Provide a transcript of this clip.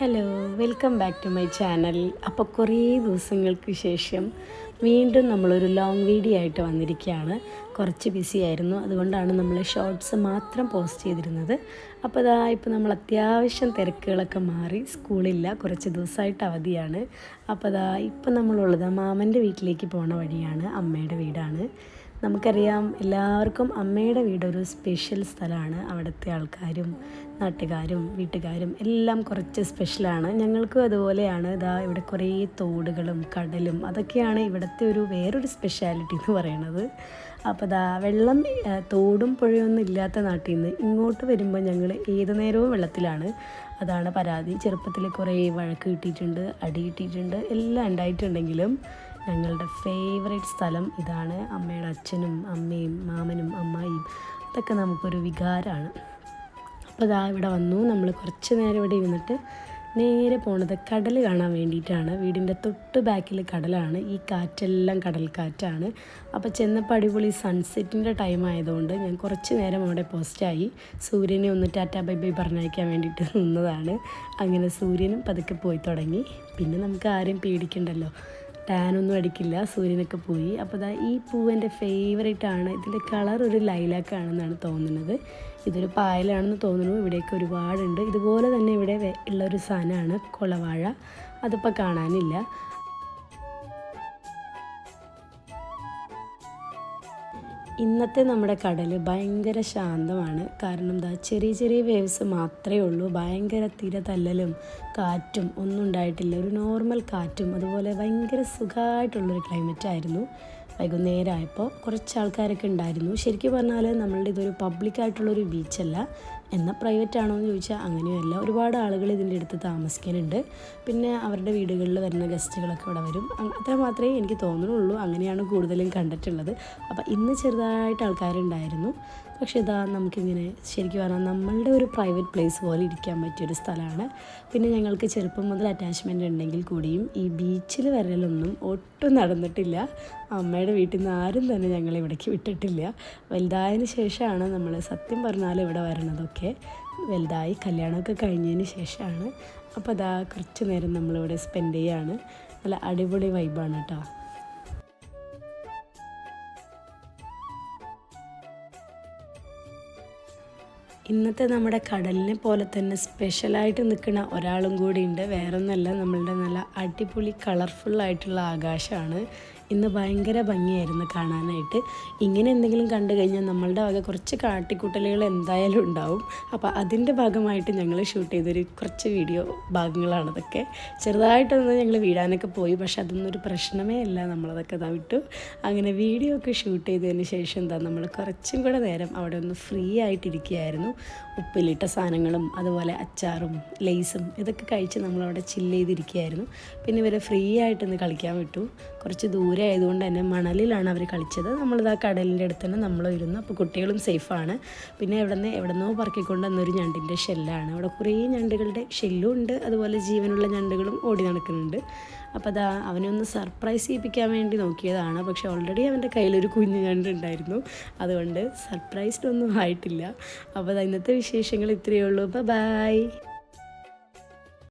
Hello welcome back to my channel അപ്പോൾ കുറേ ദിവസങ്ങൾക്ക് ശേഷം വീണ്ടും നമ്മളൊരു ലോങ് വീഡിയോ ആയിട്ട് വന്നിരിക്കുകയാണ്. കുറച്ച് ബിസി ആയിരുന്നു. അതുകൊണ്ടാണ് നമ്മൾ ഷോർട്സ് മാത്രം പോസ്റ്റ് ചെയ്തിരുന്നത്. അപ്പോൾ അതാ ഇപ്പോൾ നമ്മൾ അത്യാവശ്യം തിരക്കുകളൊക്കെ മാറി സ്കൂളില്ല. കുറച്ച് ദിവസമായിട്ട് അവധിയാണ്. അപ്പോൾ അതാ ഇപ്പം നമ്മളുള്ളത് മാമന്റെ വീട്ടിലേക്ക് പോണ വഴിയാണ്. അമ്മയുടെ വീടാണ്. നമുക്കറിയാം എല്ലാവർക്കും അമ്മയുടെ വീടൊരു സ്പെഷ്യൽ സ്ഥലമാണ്. അവിടുത്തെ ആൾക്കാരും നാട്ടുകാരും വീട്ടുകാരും എല്ലാം കുറച്ച് സ്പെഷ്യലാണ് ഞങ്ങൾക്കും അതുപോലെയാണ്. ഇതാ ഇവിടെ കുറേ തോടുകളും കടലും അതൊക്കെയാണ് ഇവിടുത്തെ ഒരു വേറൊരു സ്പെഷ്യാലിറ്റി എന്ന് പറയുന്നത്. അപ്പോൾ ദാ വെള്ളം തോടും പുഴയൊന്നും ഇല്ലാത്ത നാട്ടിൽ നിന്ന് ഇങ്ങോട്ട് വരുമ്പോൾ ഞങ്ങൾ ഏത് നേരവും വെള്ളത്തിലാണ്. അതാണ് പരാതി. ചെറുപ്പത്തിൽ കുറേ വഴക്ക് കിട്ടിയിട്ടുണ്ട് അടി കിട്ടിയിട്ടുണ്ട് എല്ലാം ഉണ്ടായിട്ടുണ്ടെങ്കിലും ഞങ്ങളുടെ ഫേവറേറ്റ് സ്ഥലം ഇതാണ് അമ്മയുടെ അച്ഛനും അമ്മയും മാമനും അമ്മായിയും. അതൊക്കെ നമുക്കൊരു വികാരമാണ്. അപ്പോൾ ഇതാ ഇവിടെ വന്നു. നമ്മൾ കുറച്ച് നേരം ഇവിടെ ഇരുന്നിട്ട് നേരെ പോണത് കടൽ കാണാൻ വേണ്ടിയിട്ടാണ്. വീടിന്റെ തൊട്ട് ബാക്കിൽ കടലാണ്. ഈ കാറ്റെല്ലാം കടൽ കാറ്റാണ് അപ്പോൾ ചെന്നപ്പോൾ അടിപൊളി സൺസെറ്റിന്റെ ടൈം ആയതുകൊണ്ട് ഞാൻ കുറച്ച് നേരം അവിടെ പോസ്റ്റായി സൂര്യനെ ഒന്ന് ടാറ്റാ ബൈ ബൈ പറഞ്ഞയക്കാൻ വേണ്ടിയിട്ട് നിന്നതാണ്. അങ്ങനെ സൂര്യനും പതുക്കെ പോയി തുടങ്ങി. പിന്നെ നമുക്ക് ആരും പേടിക്കണ്ടല്ലോ. ടാനൊന്നും അടിക്കില്ല സൂര്യനൊക്കെ പോയി. അപ്പോൾ ദാ ഈ പൂവ് എന്റെ ഫേവറേറ്റ് ആണ്. ഇതിന്റെ കളർ ഒരു ലൈലാക്ക് ആണെന്നാണ് തോന്നുന്നത്. ഇതൊരു പായലാണെന്ന് തോന്നുന്നു. ഇവിടെയൊക്കെ ഒരുപാടുണ്ട്. ഇതുപോലെ തന്നെ ഇവിടെ ഉള്ളൊരു സാധനമാണ് കുളവാഴ. അതിപ്പോൾ കാണാനില്ല. ഇന്നത്തെ നമ്മുടെ കടൽ ഭയങ്കര ശാന്തമാണ്. കാരണം എന്താ ചെറിയ ചെറിയ വേവ്സ് മാത്രമേ ഉള്ളൂ. ഭയങ്കര തിര തല്ലലും കാറ്റും ഒന്നും ഉണ്ടായിട്ടില്ല. ഒരു നോർമൽ കാറ്റും അതുപോലെ ഭയങ്കര സുഖമായിട്ടുള്ളൊരു ക്ലൈമറ്റ് ആയിരുന്നു. വൈകുന്നേരം ആയപ്പോൾ കുറച്ച് ആൾക്കാരൊക്കെ ഉണ്ടായിരുന്നു. ശരിക്കും പറഞ്ഞാൽ നമ്മളുടെ ഇതൊരു പബ്ലിക്കായിട്ടുള്ളൊരു ബീച്ചല്ല എന്നാൽ പ്രൈവറ്റ് ആണോ എന്ന് ചോദിച്ചാൽ അങ്ങനെയല്ല. ഒരുപാട് ആളുകൾ ഇതിന്റെ അടുത്ത് താമസിക്കാനുണ്ട് പിന്നെ അവരുടെ വീടുകളിൽ വരുന്ന ഗസ്റ്റുകളൊക്കെ ഇവിടെ വരും. അത്ര മാത്രമേ എനിക്ക് തോന്നുന്നുള്ളൂ അങ്ങനെയാണ് കൂടുതലും കണ്ടിട്ടുള്ളത്. അപ്പോൾ ഇന്ന് ചെറുതായിട്ട് ആൾക്കാരുണ്ടായിരുന്നു. പക്ഷേ ഇതാ നമുക്കിങ്ങനെ ശരിക്കും പറഞ്ഞാൽ നമ്മളുടെ ഒരു പ്രൈവറ്റ് പ്ലേസ് പോലെ ഇരിക്കാൻ പറ്റിയൊരു സ്ഥലമാണ്. പിന്നെ ഞങ്ങൾക്ക് ചെറുപ്പം മുതൽ അറ്റാച്ച്മെന്റ് ഉണ്ടെങ്കിൽ കൂടിയും ഈ ബീച്ചിൽ വരലൊന്നും ഒട്ടും നടന്നിട്ടില്ല. അമ്മയുടെ വീട്ടിൽ നിന്ന് ആരും തന്നെ ഞങ്ങളെ ഇവിടേക്ക് വിട്ടിട്ടില്ല. വലുതായതിന് ശേഷമാണ് നമ്മൾ സത്യം പറഞ്ഞാൽ ഇവിടെ വരണതൊക്കെ. വലുതായി കല്യാണമൊക്കെ കഴിഞ്ഞതിന് ശേഷമാണ്. അപ്പോൾ അതാ കുറച്ച് നേരം നമ്മളിവിടെ സ്പെൻഡ് ചെയ്യാണ്. നല്ല അടിപൊളി വൈബാണ് കേട്ടോ. ഇന്നത്തെ നമ്മുടെ കടലിനെ പോലെ തന്നെ സ്പെഷ്യലായിട്ട് നിൽക്കുന്ന ഒരാളും കൂടി ഉണ്ട് വേറൊന്നല്ല നമ്മളുടെ നല്ല അടിപൊളി കളർഫുള്ളായിട്ടുള്ള ആകാശമാണ്. ഇന്ന് ഭയങ്കര ഭംഗിയായിരുന്നു കാണാനായിട്ട്. ഇങ്ങനെ എന്തെങ്കിലും കണ്ടു കഴിഞ്ഞാൽ നമ്മളുടെ വക കുറച്ച് കാട്ടിക്കൂട്ടലുകൾ എന്തായാലും ഉണ്ടാവും. അപ്പോൾ അതിന്റെ ഭാഗമായിട്ട് ഞങ്ങൾ ഷൂട്ട് ചെയ്തൊരു കുറച്ച് വീഡിയോ ഭാഗങ്ങളാണ് അതൊക്കെ. ചെറുതായിട്ടൊന്ന് ഞങ്ങൾ വീടാനൊക്കെ പോയി പക്ഷെ അതൊന്നും ഒരു പ്രശ്നമേ അല്ല. നമ്മളതൊക്കെ ഇതാ വിട്ടു. അങ്ങനെ വീഡിയോ ഒക്കെ ഷൂട്ട് ചെയ്തതിന് ശേഷം എന്താ നമ്മൾ കുറച്ചും കൂടെ നേരം അവിടെ ഒന്ന് ഫ്രീ ആയിട്ടിരിക്കുകയായിരുന്നു. ഉപ്പിലിട്ട സാധനങ്ങളും അതുപോലെ അച്ചാറും ലേസും ഇതൊക്കെ കഴിച്ച് നമ്മളവിടെ ചില്ല് ചെയ്തിരിക്കുകയായിരുന്നു. പിന്നെ ഇവരെ ഫ്രീ ആയിട്ടൊന്ന് കളിക്കാൻ വിട്ടു. കുറച്ച് ദൂരെ ആയതുകൊണ്ട് തന്നെ മണലിലാണ് അവർ കളിച്ചത്. നമ്മളിതാ കടലിന്റെ അടുത്ത് തന്നെ നമ്മളും ഇരുന്നു. അപ്പോൾ കുട്ടികളും സേഫാണ്. പിന്നെ എവിടെ നിന്ന് എവിടെ നിന്നോ പറക്കിക്കൊണ്ട് വന്നൊരു ഞണ്ടിന്റെ ഷെല്ലാണ്. അവിടെ കുറേ ഞണ്ടുകളുടെ ഷെല്ലും ഉണ്ട്. അതുപോലെ ജീവനുള്ള ഞണ്ടുകളും ഓടി നടക്കുന്നുണ്ട്. അപ്പോൾ അതാ അവനൊന്ന് സർപ്രൈസ് ചെയ്യിപ്പിക്കാൻ വേണ്ടി നോക്കിയതാണ്. പക്ഷെ ഓൾറെഡി അവന്റെ കയ്യിലൊരു കുഞ്ഞു ഞണ്ടുണ്ടായിരുന്നു അതുകൊണ്ട് സർപ്രൈസ്ഡ് ഒന്നും ആയിട്ടില്ല. അപ്പോൾ ഇന്നത്തെ വിശേഷങ്ങൾ ഇത്രയേ ഉള്ളൂ. അപ്പോൾ ബായ്